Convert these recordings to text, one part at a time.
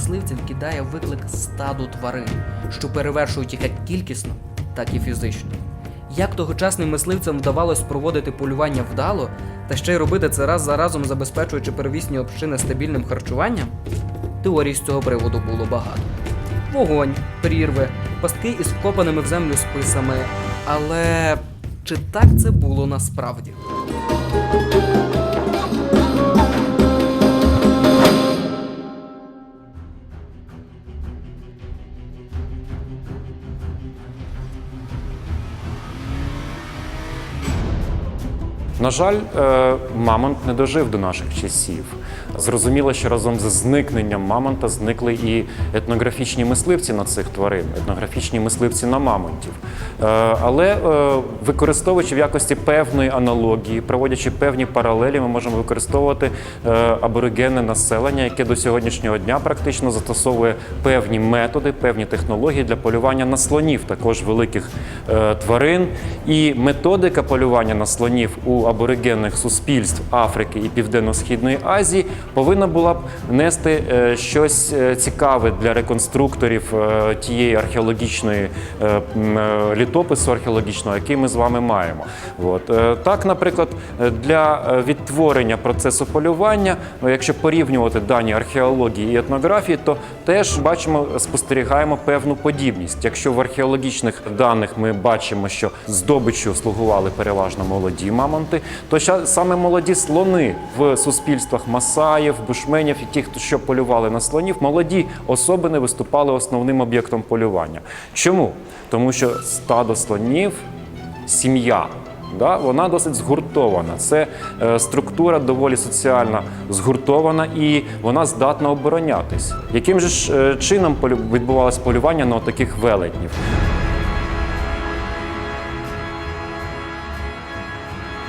мисливців кидає виклик стаду тварин, що перевершують їх як кількісно, так і фізично. Як тогочасним мисливцям вдавалось проводити полювання вдало, та ще й робити це раз за разом, забезпечуючи первісні общини стабільним харчуванням? Теорій з цього приводу було багато. Вогонь, прірви, пастки із вкопаними в землю списами. Але чи так це було насправді? На жаль, е, мамонт не дожив до наших часів. Зрозуміло, що разом з зникненням мамонта зникли і етнографічні мисливці на цих тварин, етнографічні мисливці на мамонтів. Е, Але е, використовуючи в якості певної аналогії, проводячи певні паралелі, ми можемо використовувати аборигенне населення, яке до сьогоднішнього дня практично застосовує певні методи, певні технології для полювання на слонів, також великих тварин. І методика полювання на слонів у аборигенних суспільств Африки і Південно-Східної Азії повинна була б нести е, щось е, цікаве для реконструкторів е, тієї археологічної літопису археологічного, який ми з вами маємо. От. Так, наприклад, для відтворення процесу полювання, ну, якщо порівнювати дані археології і етнографії, то теж бачимо, спостерігаємо певну подібність. Якщо в археологічних даних ми бачимо, що здобиччю слугували переважно молоді мамонти, то ща- саме молоді слони в суспільствах масаїв, бушменів і хто що полювали на слонів, молоді особини виступали основним об'єктом полювання. Чому? Тому що стадо слонів сім'я. Да, вона досить згуртована. Це е, структура доволі соціально згуртована і вона здатна оборонятись. Яким же ж е, чином відбувалось полювання на таких велетнів?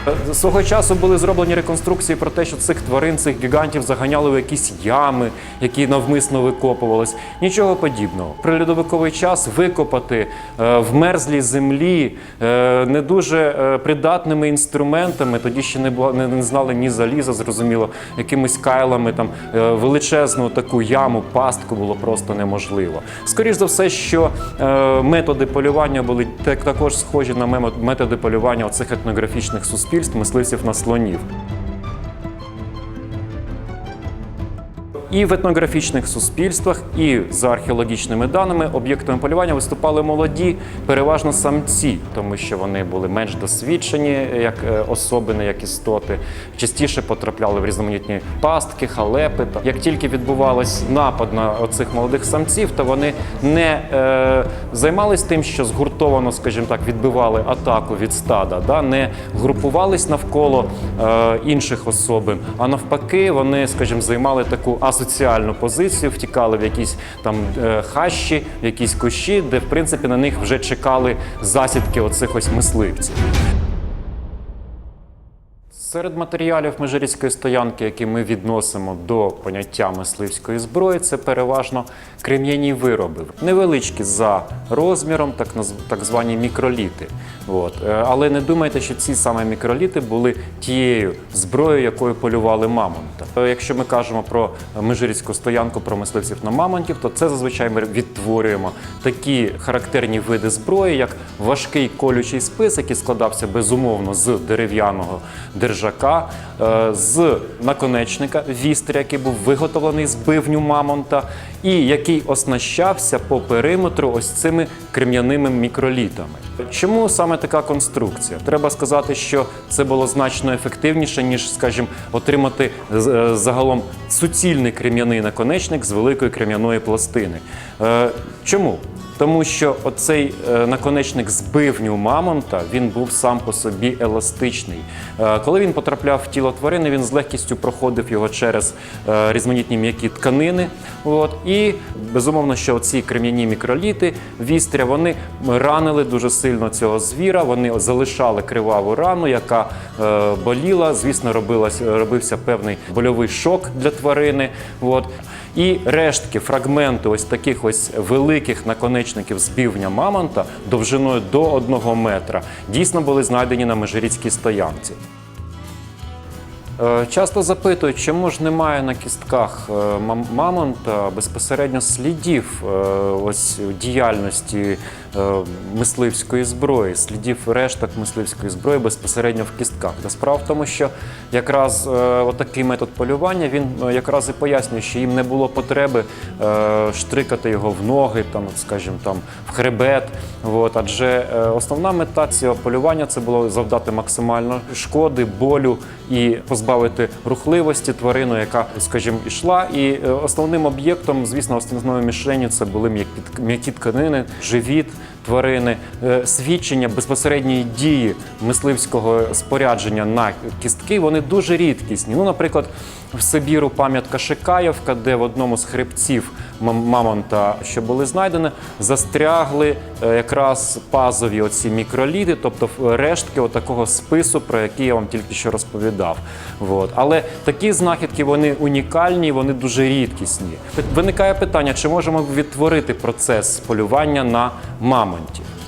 Е, Свого часу були зроблені реконструкції про те, що цих тварин, цих гігантів заганяли в якісь ями, які навмисно викопувались. Нічого подібного. При льодовиковий час викопати е, в мерзлій землі е, не дуже придатними інструментами, тоді ще не було не, знали ні заліза, зрозуміло, якимись кайлами там величезну таку яму, пастку було просто неможливо. Скоріше за все, що методи полювання були так, також схожі на методи полювання оцих етнографічних суспільств, мисливців на слонів. І в етнографічних суспільствах, і за археологічними даними об'єктами полювання виступали молоді, переважно самці, тому що вони були менш досвідчені як е, особини, як істоти, частіше потрапляли в різноманітні пастки, халепи. Як тільки відбувався напад на оцих молодих самців, то вони не е, займались тим, що згуртовано, скажімо так, відбивали атаку від стада, да? не групувались навколо е, інших особин, а навпаки, вони, скажімо, займали таку асоціальну позицію, втікали в якісь там е, хащі, в якісь кущі, де в принципі на них вже чекали засідки оцих ось мисливців. Серед матеріалів межиріцької стоянки, які ми відносимо до поняття мисливської зброї, це переважно крем'яні вироби, невеличкі за розміром, так, так звані мікроліти. От. Е, Але не думайте, що ці саме мікроліти були тією зброєю, якою полювали мамонта. Е, Якщо ми кажемо про межиріцьку стоянку, про мисливців на мамонтів, то це зазвичай ми відтворюємо такі характерні види зброї, як важкий колючий спис, який складався безумовно з дерев'яного держака, е, з наконечника вістря, який був виготовлений з бивню мамонта, і який оснащався по периметру ось цими крем'яними мікролітами. Чому саме така конструкція? Треба сказати, що це було значно ефективніше, ніж, скажімо, отримати е, загалом суцільний крем'яний наконечник з великої крем'яної пластини. Е, Чому? Тому що оцей е, наконечник з бивню мамонта він був сам по собі еластичний. Е, коли він потрапляв в тіло тварини, він з легкістю проходив його через е, різноманітні м'які тканини. От, і безумовно, що ці крем'яні мікроліти, вістря, вони ранили дуже сильно цього звіра. Вони залишали криваву рану, яка боліла. Звісно, робилась, робився певний больовий шок для тварини. От. І рештки, фрагменти ось таких ось великих наконечників з бівня мамонта довжиною до одного метра дійсно були знайдені на межиріцькій стоянці. Е, Часто запитують, чому ж немає на кістках е, мамонта безпосередньо слідів е, ось діяльності мисливської зброї, слідів решток мисливської зброї безпосередньо в кістках. Та справа в тому, що якраз отакий метод полювання він якраз і пояснює, що їм не було потреби штрикати його в ноги, там, скажімо, там в хребет. От, адже основна мета цього полювання це було завдати максимально шкоди, болю і позбавити рухливості тварину, яка, скажімо, йшла. І е, основним об'єктом, звісно, основною мішенню це були м'які- м'які тканини, живіт. Тварини, Е, свідчення безпосередньої дії мисливського спорядження на кістки, вони дуже рідкісні. Ну, наприклад, в Сибіру пам'ятка Шикаєвка, де в одному з хребців мам- мамонта, що були знайдені, застрягли е, якраз пазові оці мікроліти, тобто е, рештки такого спису, про який я вам тільки що розповідав. От. Але такі знахідки вони унікальні, вони дуже рідкісні. Виникає питання, чи можемо відтворити процес полювання на мамонті?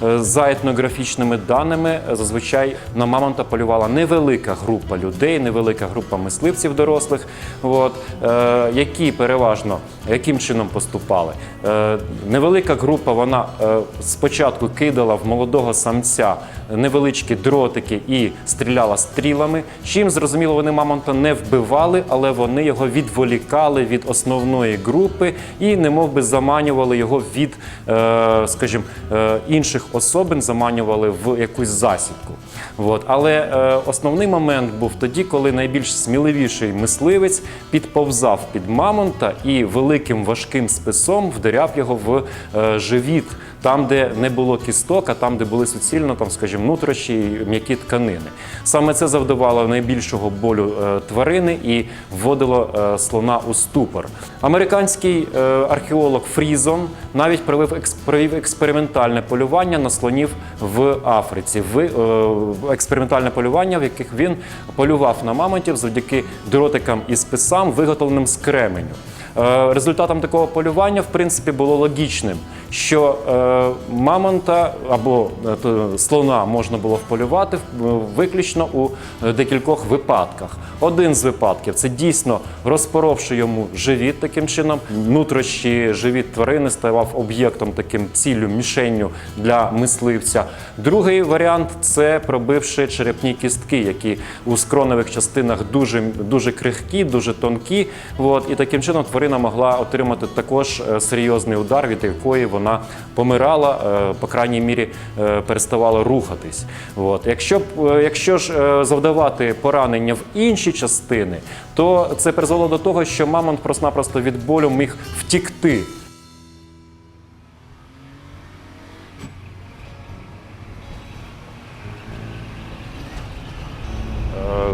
Е, За етнографічними даними, е, зазвичай на мамонта полювала невелика група людей, невелика група мисливців дорослих, от, е, які переважно яким чином поступали. Невелика група вона спочатку кидала в молодого самця невеличкі дротики і стріляла стрілами. Чим зрозуміло, вони мамонта не вбивали, але вони його відволікали від основної групи і немов би заманювали його від, скажімо, інших особин, заманювали в якусь засідку. От. Але е, основний момент був тоді, коли найбільш сміливіший мисливець підповзав під мамонта і великим важким списом вдаряв його в е, живіт, там, де не було кісток, а там, де були суцільно, там, скажімо, нутрощі і м'які тканини. Саме це завдавало найбільшого болю е, тварини і вводило е, слона у ступор. Американський е, археолог Фрізон навіть провів, екс- провів експериментальне полювання на слонів в Африці. В, експериментальне полювання, в яких він полював на мамонтів завдяки дротикам і списам, виготовленим з кременю. Результатом такого полювання, в принципі, було логічним, що е, мамонта або е, слона можна було вполювати е, виключно у декількох випадках. Один з випадків це дійсно розпоровши йому живіт таким чином. Нутрощі живіт тварини ставав об'єктом таким ціллю, мішенню для мисливця. Другий варіант це пробивши черепні кістки, які у скроневих частинах дуже, дуже крихкі, дуже тонкі. От, і таким чином тварина могла отримати також серйозний удар, від якої вона помирала, е, по крайній мірі е, переставала рухатись. От. Якщо, е, якщо ж завдавати поранення в інші частини, то це призвело до того, що мамонт просто-напросто від болю міг втікти.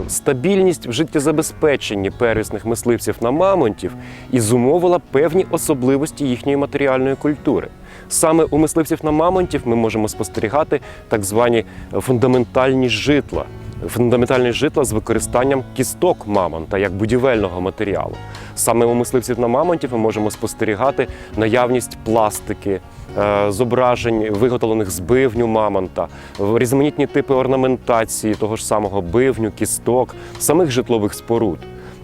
Стабільність в життєзабезпеченні первісних мисливців на мамонтів і зумовила певні особливості їхньої матеріальної культури. Саме у мисливців на мамонтів ми можемо спостерігати так звані фундаментальні житла. Фундаментальні житла з використанням кісток мамонта як будівельного матеріалу. Саме у мисливців на мамонтів ми можемо спостерігати наявність пластики, зображень, виготовлених з бивню мамонта, різноманітні типи орнаментації того ж самого бивню, кісток, самих житлових споруд.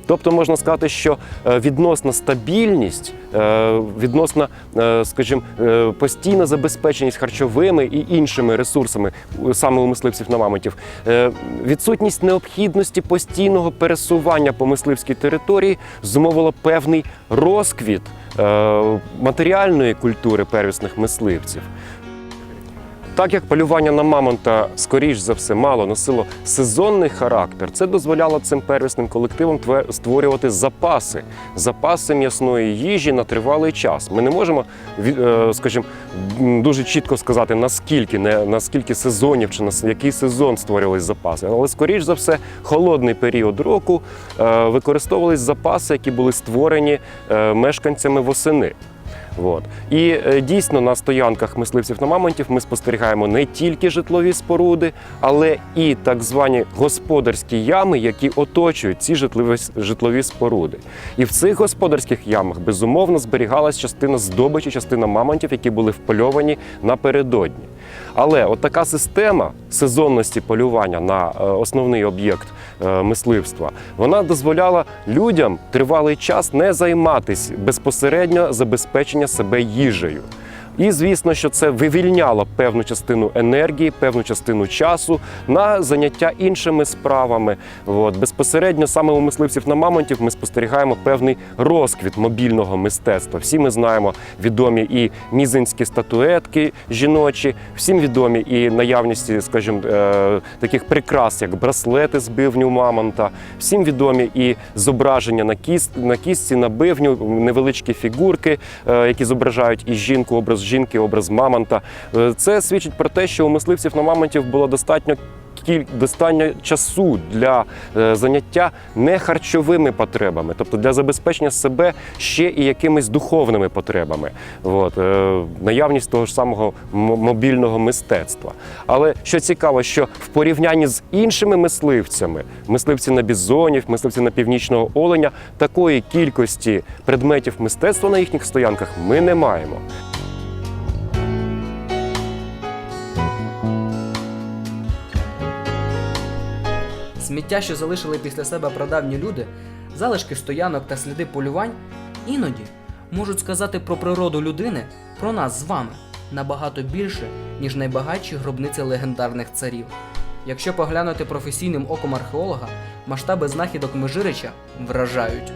Тобто можна сказати, що е, відносна стабільність, е, відносна, е, скажімо, постійна забезпеченість харчовими і іншими ресурсами саме у мисливців на мамонтів, відсутність необхідності постійного пересування по мисливській території зумовила певний розквіт матеріальної культури первісних мисливців. Так як полювання на мамонта, скоріш за все, мало носило сезонний характер, це дозволяло цим первісним колективам створювати запаси, запаси м'ясної їжі на тривалий час. Ми не можемо, е, скажімо, дуже чітко сказати, наскільки, не наскільки сезонів чи на який сезон створювались запаси. Але скоріш за все, холодний період року е, використовувались запаси, які були створені е, мешканцями восени. От. І е, дійсно на стоянках мисливців на мамонтів ми спостерігаємо не тільки житлові споруди, але і так звані господарські ями, які оточують ці житлові, житлові споруди. І в цих господарських ямах безумовно зберігалась частина здобичі, частина мамонтів, які були впольовані напередодні. Але от така система сезонності полювання на е, основний об'єкт мисливства. Вона дозволяла людям тривалий час не займатися безпосередньо забезпечення себе їжею. І звісно, що це вивільняло певну частину енергії, певну частину часу на заняття іншими справами. От безпосередньо саме у мисливців на мамонтів ми спостерігаємо певний розквіт мобільного мистецтва. Всі ми знаємо відомі і мізинські статуетки жіночі, всім відомі і наявності, скажімо, е, таких прикрас, як браслети з бивню мамонта. Всім відомі і зображення на кіст на кістці, на бивню, невеличкі фігурки, е, які зображають і жінку, образ жінки, образ мамонта. Е, Це свідчить про те, що у мисливців на мамонтів було достатньо. Достатньо часу для е, заняття не харчовими потребами, тобто для забезпечення себе ще і якимись духовними потребами. От, е, наявність того ж самого мобільного мистецтва. Але що цікаво, що в порівнянні з іншими мисливцями, мисливці на бізонів, мисливці на північного оленя, такої кількості предметів мистецтва на їхніх стоянках ми не маємо. Сміття, що залишили після себе прадавні люди, залишки стоянок та сліди полювань, іноді можуть сказати про природу людини, про нас з вами набагато більше, ніж найбагатші гробниці легендарних царів. Якщо поглянути професійним оком археолога, масштаби знахідок Межирича вражають.